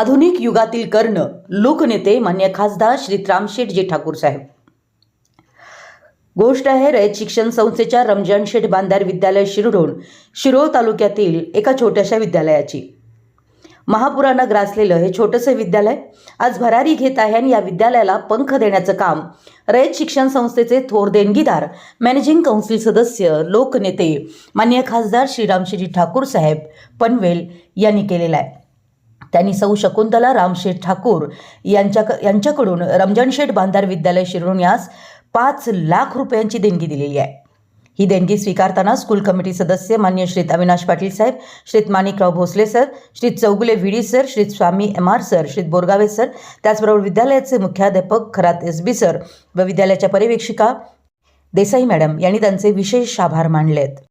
आधुनिक युगातील कर्ण लोकनेते मान्य खासदार श्री त्रामशेठजी ठाकूर साहेब. गोष्ट आहे रयत शिक्षण संस्थेच्या रमजान शेठ बांधार विद्यालय शिरडोण शिरोळ तालुक्यातील एका छोट्याशा विद्यालयाची. महापुरानं ग्रासलेलं हे छोटंसं विद्यालय आज भरारी घेत आहे आणि या विद्यालयाला पंख देण्याचं काम रयत शिक्षण संस्थेचे थोर देणगीदार मॅनेजिंग काउन्सिल सदस्य लोकनेते मान्य खासदार श्रीरामशेजी ठाकूर साहेब पनवेल यांनी केलेला आहे. त्यांनी सौ शकुंतला रामशेठ ठाकूर यांच्या यांच्याकडून रमजनशेठ बांधार विद्यालय शिरवून यास पाच लाख रुपयांची देणगी दिलेली आहे. ही देणगी स्वीकारताना स्कूल कमिटी सदस्य मान्य श्रीत अविनाश पाटील साहेब श्रीत माणिकराव भोसले सर श्रीत Chougule V sir sir Swami M R sir श्रीत Borgave sir त्याचबरोबर विद्यालयाचे मुख्याध्यापक खरात एस बी सर व विद्यालयाच्या पर्यवेक्षिका देसाई मॅडम यांनी त्यांचे विशेष आभार मानले आहेत